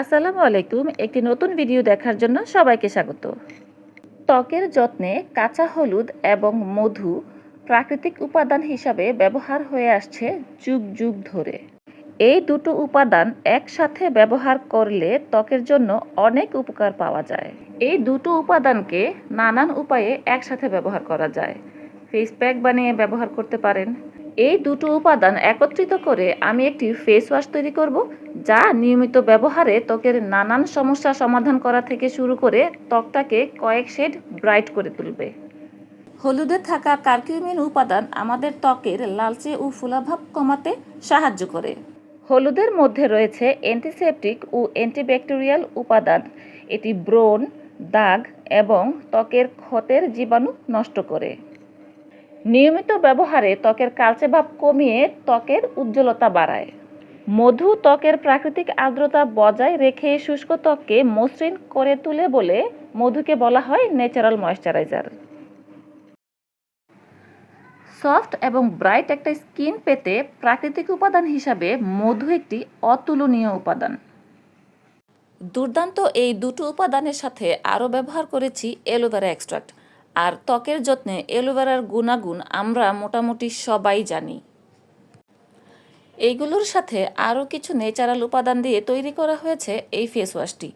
আসসালামু আলাইকুম। একটি নতুন ভিডিও দেখার জন্য সবাইকে স্বাগত। ত্বকের যত্নে কাঁচা হলুদ এবং মধু প্রাকৃতিক উপাদান হিসাবে ব্যবহার হয়ে আসছে যুগ যুগ ধরে। এই দুটো উপাদান একসাথে ব্যবহার করলে ত্বকের জন্য অনেক উপকার পাওয়া যায়। এই দুটো উপাদানকে নানান উপায়ে একসাথে ব্যবহার করা যায়। ফেস প্যাক বানিয়ে ব্যবহার করতে পারেন এই দুটো উপাদান একত্রিত করে আমি একটি ফেস ওয়াশ তৈরি করব, যা নিয়মিত ব্যবহারে ত্বকের নানান সমস্যা সমাধান করা থেকে শুরু করে ত্বকটাকে কয়েক শেড ব্রাইট করে তুলবে। হলুদে থাকা কার্কিউমিন উপাদান আমাদের ত্বকের লালচে ও ফুলাভাব কমাতে সাহায্য করে। হলুদের মধ্যে রয়েছে অ্যান্টিসেপটিক ও অ্যান্টিব্যাকটেরিয়াল উপাদান। এটি ব্রণ, দাগ এবং ত্বকের ক্ষতের জীবাণু নষ্ট করে। নিয়মিত ব্যবহারে ত্বকের কালচে ভাব কমিয়ে ত্বকের উজ্জ্বলতা বাড়ায়। মধু ত্বকের প্রাকৃতিক আর্দ্রতা বজায় রেখে শুষ্ক ত্বককে মসৃণ করে তুলে বলে মধুকে বলা হয় ন্যাচারাল ময়শ্চারাইজার। সফট এবং ব্রাইট একটা স্কিন পেতে প্রাকৃতিক উপাদান হিসাবে মধু একটি অতুলনীয় উপাদান। দুর্দান্ত এই দুটো উপাদানের সাথে আরও ব্যবহার করেছি অ্যালোভেরা এক্সট্রাক্ট। আর ত্বকের যত্নে অ্যালোভেরার গুণাগুণ আমরা মোটামুটি সবাই জানি। এইগুলোর সাথে আরও কিছু নেচারাল উপাদান দিয়ে তৈরি করা হয়েছে এই ফেস ওয়াশটি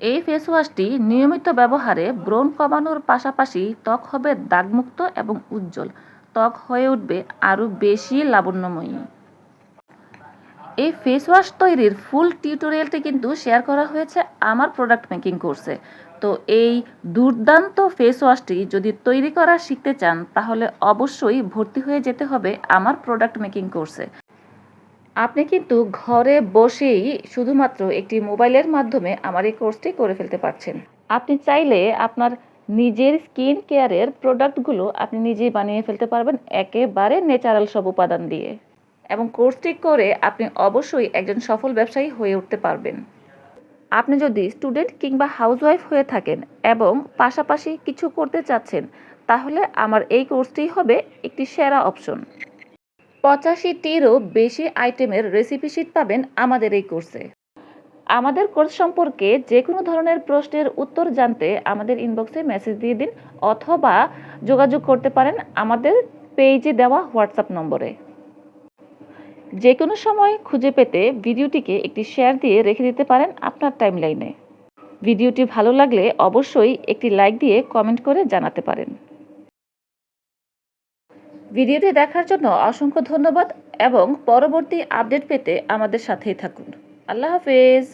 এই ফেস ওয়াশটি নিয়মিত ব্যবহারে ব্রণ কমানোর পাশাপাশি ত্বক হবে দাগমুক্ত এবং উজ্জ্বল। ত্বক হয়ে উঠবে আরও বেশি লাবণ্যময়ী। এই ফেস ওয়াশ তৈরির ফুল টিউটোরিয়ালটি কিন্তু শেয়ার করা হয়েছে আমার প্রোডাক্ট মেকিং কোর্সে তো এই দুর্দান্ত ফেস ওয়াশটি যদি তৈরি করা শিখতে চান, তাহলে অবশ্যই ভর্তি হয়ে যেতে হবে আমার প্রোডাক্ট মেকিং কোর্সে আপনি কিন্তু ঘরে বসেই শুধুমাত্র একটি মোবাইলের মাধ্যমে আমার এই কোর্সটি করে ফেলতে পারছেন। আপনি চাইলে আপনার নিজের স্কিন কেয়ারের প্রোডাক্টগুলো আপনি নিজেই বানিয়ে ফেলতে পারবেন, একেবারে ন্যাচারাল সব উপাদান দিয়ে। এবং কোর্সটি করে আপনি অবশ্যই একজন সফল ব্যবসায়ী হয়ে উঠতে পারবেন। আপনি যদি স্টুডেন্ট কিংবা হাউসওয়াইফ হয়ে থাকেন এবং পাশাপাশি কিছু করতে চাচ্ছেন, তাহলে আমার এই কোর্সটি হবে একটি সেরা অপশন। পঁচাশিটিরও বেশি আইটেমের রেসিপি শিট পাবেন আমাদের এই কোর্সে। আমাদের কোর্স সম্পর্কে যে কোনো ধরনের প্রশ্নের উত্তর জানতে আমাদের ইনবক্সে মেসেজ দিয়ে দিন অথবা যোগাযোগ করতে পারেন আমাদের পেজে দেওয়া হোয়াটসঅ্যাপ নম্বরে। যে কোনো সময় খুঁজে পেতে ভিডিওটিকে একটি শেয়ার দিয়ে রেখে দিতে পারেন আপনার টাইমলাইনে ভিডিওটি ভালো লাগলে অবশ্যই একটি লাইক দিয়ে কমেন্ট করে জানাতে পারেন। ভিডিওটি দেখার জন্য অসংখ্য ধন্যবাদ এবং পরবর্তী আপডেট পেতে আমাদের সাথেই থাকুন। আল্লাহ হাফেজ!